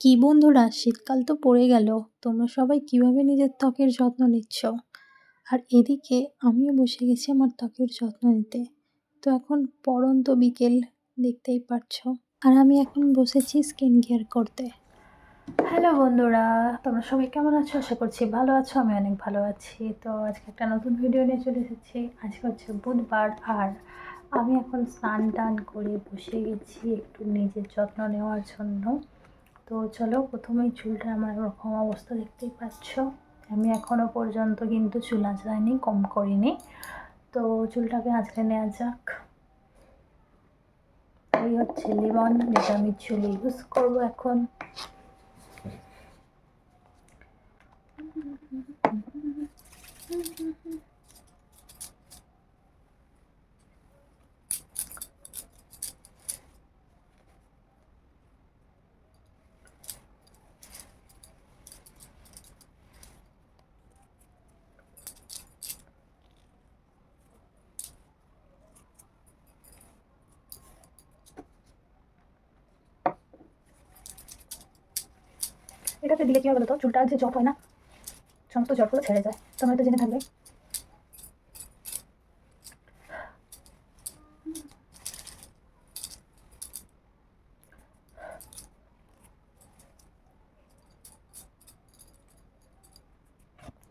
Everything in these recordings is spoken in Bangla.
কি বন্ধুরা, শীতকাল তো পড়ে গেল, তোমরা সবাই কীভাবে নিজের ত্বকের যত্ন নিচ্ছ? আর এদিকে আমিও বসে গেছি আমার ত্বকের যত্ন নিতে। তো এখন পরন্ত বিকেল, দেখতেই পাচ্ছ আর আমি এখন বসেছি স্কিন কেয়ার করতে। হ্যালো বন্ধুরা, তোমরা সবাই কেমন আছো? আশা করছি ভালো আছো, আমি অনেক ভালো আছি। তো আজকে একটা নতুন ভিডিও নিয়ে চলে এসেছি। আজকে হচ্ছে বুধবার, আর আমি এখন স্নান টান করে বসে গেছি একটু নিজের যত্ন নেওয়ার জন্য। তো চলো প্রথমেই চুলটা আমার এরকম অবস্থা দেখতেই পাচ্ছ। আমি এখনও পর্যন্ত কিন্তু চুল আঁচড়াইনি, কম করিনি। তো চুলটাকে আঁচড়ে নেওয়া যাক। এই হচ্ছে লিমন, যেটা আমি চুলে ইউজ করব এখন। এটাতে দিলে কী হবে তো চুলটা যে জট হয় না? সমস্ত জটগুলো ছেড়ে যায়। তোমরা তো জেনে থাকবে।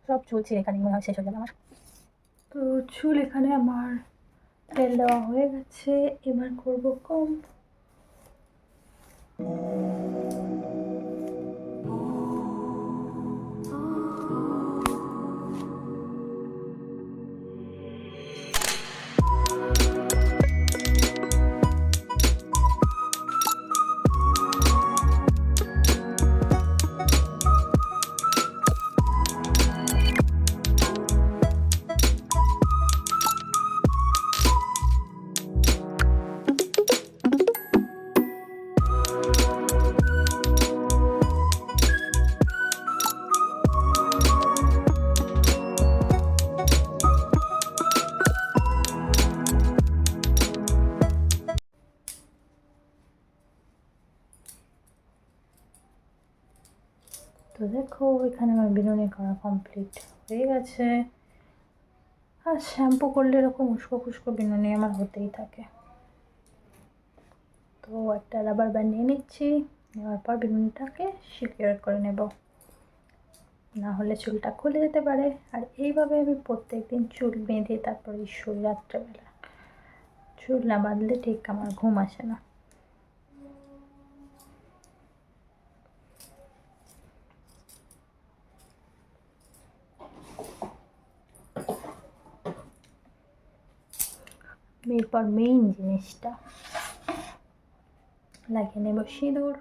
সব চুল এখানে মনে হয় শেষ হয়ে যাবে আমার। তো চুল এখানে আমার তেল দেওয়া হয়ে গেছে। এবার করব কম তো দেখো এখানে আমার বিনুনি করা কমপ্লিট হয়ে গেছে আর শ্যাম্পু করলে এরকম উস্কো খুস্কো বিনুনি আমার হতেই থাকে তো একটা রাবার ব্যান্ড নিয়ে নিচ্ছি নেওয়ার পর বিনুনিটাকে সিকিউর করে নেব না হলে চুলটা খুলে যেতে পারে আর এইভাবে আমি প্রত্যেক দিন চুল বেঁধে তারপরে শুই রাত্রেবেলা চুল না বাঁধলে ঠিক আমার ঘুম আসে না এরপর মেইন জিনিসটা। লাগিয়ে নেব সিঁদুর।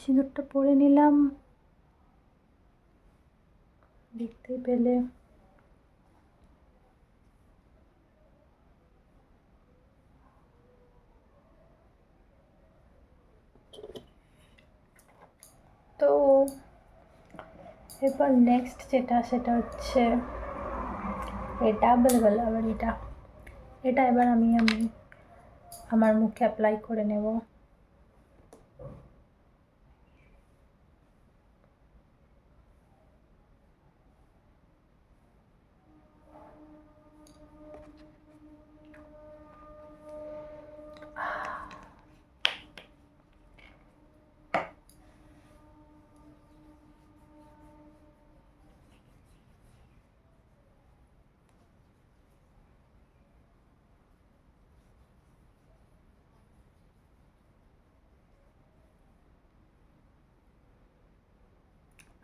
সিঁদুরটা পরে নিলাম। দেখতে পেলে। তো এরপর নেক্সট যেটা, সেটা হচ্ছে এটা বলে গেল আবার এটা। এটা এবার আমি আমি আমার মুখে অ্যাপ্লাই করে নেব।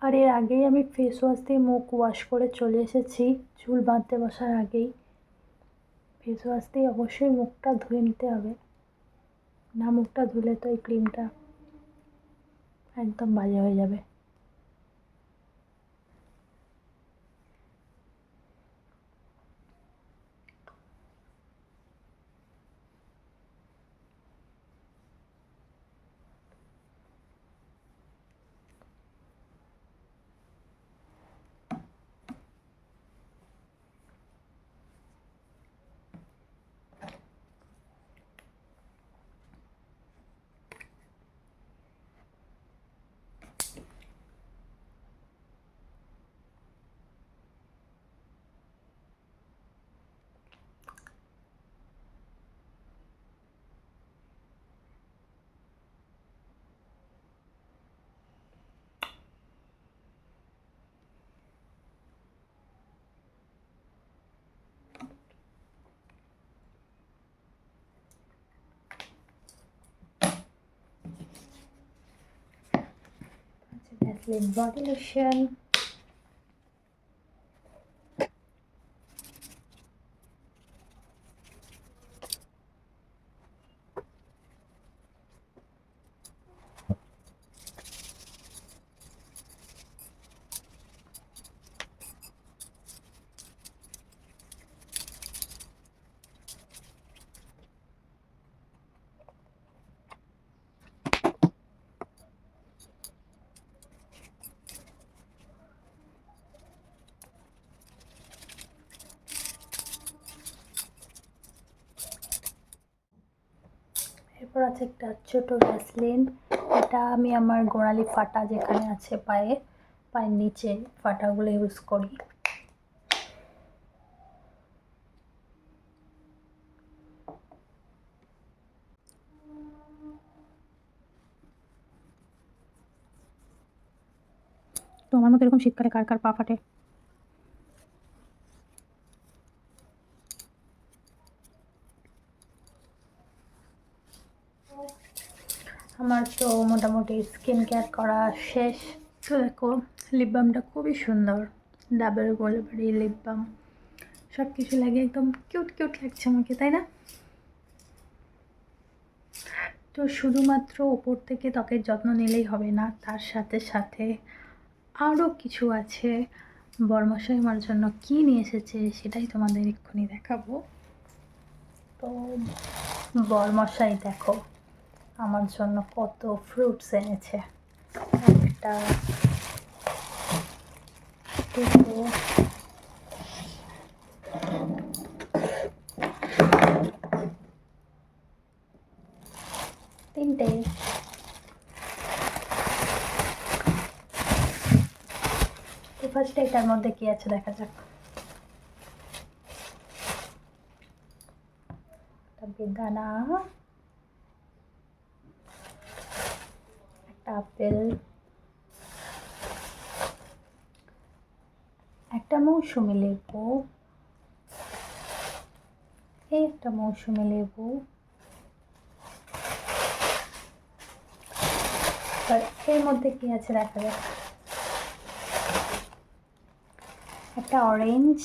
আর এর আগেই আমি ফেস ওয়াশ দিয়ে মুখ ওয়াশ করে চলে এসেছি, চুল বাঁধতে বসার আগেই। ফেস ওয়াশ দিয়ে অবশ্যই মুখটা ধুয়ে নিতে হবে। না, মুখটা ধুলে তো এই ক্রিমটা একদম বাজে হয়ে যাবে। Vaseline body lotion এরপর আছে একটা ছোট ভ্যাসলিন এটা আমি আমার গোড়ালি ফাটা যেখানে আছে পায়ে, পায়ের নিচে ফাটাগুলো ইউজ করি। তো আমার মতো এরকম শীতকালে কার কার পা ফাটে আমার তো মোটামুটি স্কিন কেয়ার করা শেষ। তো দেখো লিপ বামটা খুবই সুন্দর। ডাবল গোলবাড়ি লিপ বাম সব কিছু লাগে একদম কিউট কিউট লাগছে আমাকে, তাই না? তো শুধুমাত্র ওপর থেকে ত্বকের যত্ন নিলেই হবে না, তার সাথে সাথে আরও কিছু আছে। বর্মশাই আমার জন্য কী নিয়ে এসেছে সেটাই তোমাদের এক্ষুনি দেখাবো। তো বর্মশাই, দেখো। আমার জন্য কত ফ্রুটস এনেছে। একটা তিনটে। ফার্স্টে এটার মধ্যে কি আছে দেখা যাক। বেদানা। আপেল একটা মৌসুমি লেবু। এই একটা মৌসুমি লেবু। এর মধ্যে কি আছে দেখা যাক। একটা অরেঞ্জ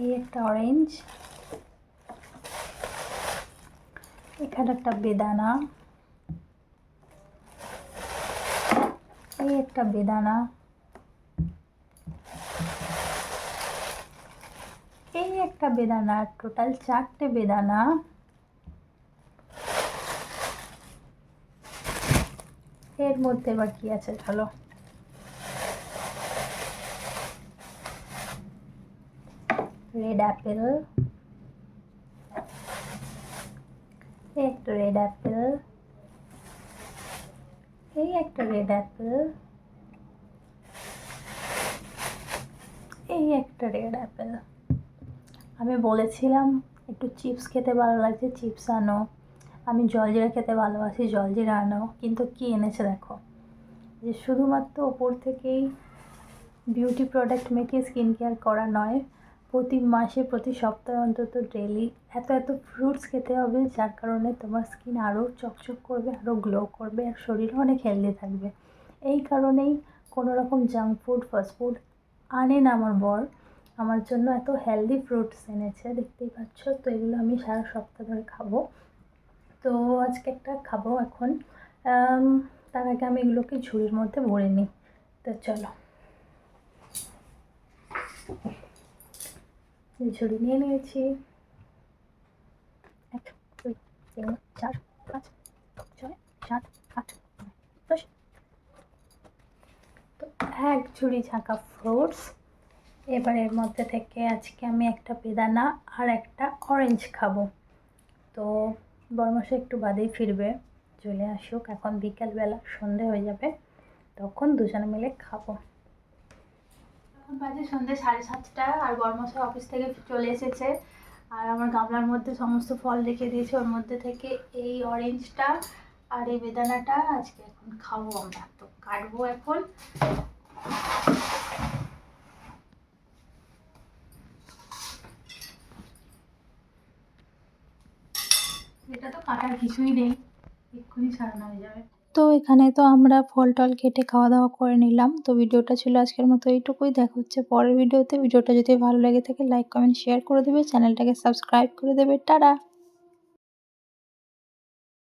এই একটা অরেঞ্জ এখানে একটা বেদানা। এই একটা বেদানা। এই একটা বেদানা টোটাল চারটে বেদানা। এর মধ্যে এবার কি আছে ভালো রেড অ্যাপেল এই একটা রেড অ্যাপেল এই একটা রেড অ্যাপেল এই একটা রেড অ্যাপেল আমি বলেছিলাম, একটু চিপস খেতে ভালো লাগছে চিপস আনো। আমি জলজিরা খেতে ভালোবাসি, জলজিরা আনো। কিন্তু কী এনেছে দেখো? যে শুধুমাত্র ওপর থেকেই বিউটি প্রোডাক্ট মেখে স্কিন কেয়ার করা নয় প্রতি মাসে, প্রতি সপ্তাহে অন্তত ডেলি এত এত ফ্রুটস খেতে হবে, যার কারণে তোমার স্কিন আরও চকচক করবে আরও গ্লো করবে, আর শরীরও অনেক হেলদি থাকবে। এই কারণেই কোনো রকম জাঙ্ক ফুড ফাস্টফুড আনে না আমার বর। আমার জন্য এত হেলদি ফ্রুটস এনেছে, দেখতেই পাচ্ছ? তো এগুলো আমি সারা সপ্তাহ ধরে খাব। তো আজকে একটা খাব এখন। তার আগে আমি এগুলোকে ঝুড়ির মধ্যে ভরে নিই। তো চলো। ঝুড়ি নিয়ে নিয়েছি। এক চার, পাঁচ, ছয় তো এক ঝুড়ি ঝাঁকা ফ্রুটস। এবার এর মধ্যে থেকে আজকে আমি একটা বেদানা আর একটা অরেঞ্জ খাব। তো বরমাসে একটু বাদেই ফিরবে। চলে আসুক, এখন বিকেলবেলা সন্ধে হয়ে যাবে। তখন দুজনে মিলে খাব। এখন বাজে সন্ধে সাড়ে সাতটা, আর বরমশাই অফিস থেকে চলে এসেছে। আর আমার গামলার মধ্যে সমস্ত ফল রেখে দিয়েছে, ওর মধ্যে থেকে এই অরেঞ্জটা আর এই বেদানাটা আজকে এখন খাব আমরা। তো কাটবো এখন। এটা তো কাটার কিছুই নেই, এক্ষুনি সারানো হয়ে যাবে। তো এখানে তো আমরা ফল টল কেটে খাওয়া দাওয়া করে নিলাম। তো ভিডিওটা ছিল আজকের মতো এইটুকুই। দেখা হচ্ছে পরের ভিডিওতে। ভিডিওটা যদি ভালো লেগে থাকে লাইক কমেন্ট শেয়ার করে দেবে। চ্যানেলটাকে সাবস্ক্রাইব করে দেবে। টাটা!